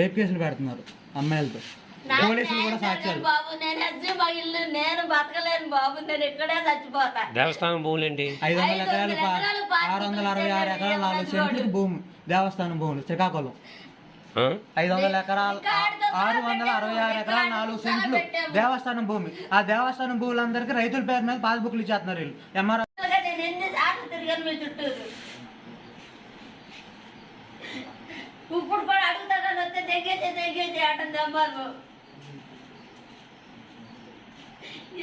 Rape కేసులు పెడుతున్నారు అమ్మాయిలతో. పోలీసులు కూడా సాక్ష్యాలు. బాబు నేను వచ్చి మా ఇల్లు నేను బతకలేను బాబు నేను ఇక్కడే చచ్చిపోతా. దేవస్థానం భూములేంటి? ఐదు వందల ఐదు ఎకరాలు వందల ఎకరాలు పాతి ఆరు వందల అరవై ఆరు ఎకరాలు నాలుగు సెంట్లకు భూమి దేవస్థానం భూములు శ్రీకాకుళం? ఐదు వందల ఎకరాలు ఆరు వందల అరవై ఆరు ఎకరాలు నాలుగు సెంట్లు దేవస్థానం భూమి. ఆ దేవస్థానం భూములందరికీ రైతుల పేరు మీద పాస్బుక్లు ఇచ్చేస్తున్నారు వీళ్ళు. ఎంఆర్ ఇప్పుడు కూడా అడుగుతా కానీ వస్తే తెగేసి తెగేసి అంటుంది అమ్మారు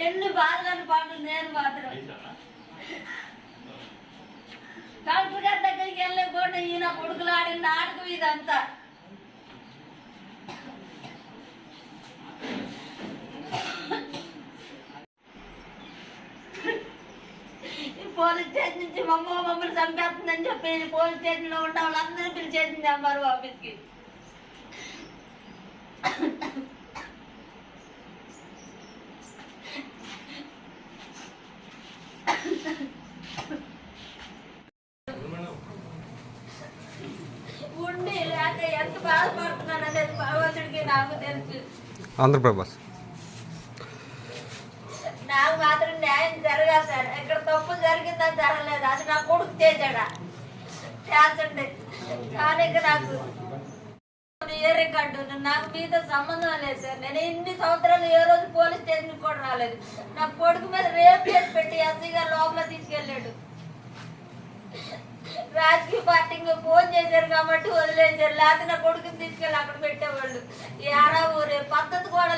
ఎన్ని బాధలను పాటు నేను మాత్రం. డాక్టర్ గారి దగ్గరికి వెళ్ళకుండా ఈయన కొడుకులు ఆడిన ఇదంతా. పోలీస్ స్టేషన్ నుంచి మమ్మ మమ్మల్ని చంపేస్తుందని చెప్పి పోలీస్ స్టేషన్లో ఉన్న వాళ్ళందరూ పిలిచేసింది అమ్మారు ఆఫీస్కి. ఉండి లేక ఎంత బాధపడుతున్నాను అనేది భగవంతుడికి నాకు తెలుసు. ఆంధ్రప్రభాస్. నాకు మాత్రం న్యాయం జరగాలి సార్. ఇక్కడ తప్పు జరిగిందా జరగలేదు? అది నా కొడుకు చేశాడా. చేస్తుండే కానీ ఇక నాకు ఏ రికార్డు నాకు మీతో సంబంధం లేదు సార్. నేను ఇన్ని సంవత్సరాలు ఏ రోజు పోలీస్ స్టేషన్ కూడా రాలేదు. నా కొడుకు మీద రేపు చేసి పెట్టి ఎస్సీ గారు లోపల తీసుకెళ్ళాడు. రాజకీయ పార్టీకి ఫోన్ చేశారు కాబట్టి వదిలేశారు. లేకపోతే నా కొడుకుని తీసుకెళ్ళి అక్కడ పెట్టేవాళ్ళు. ఎరా ఊరే పద్ధతి కూడా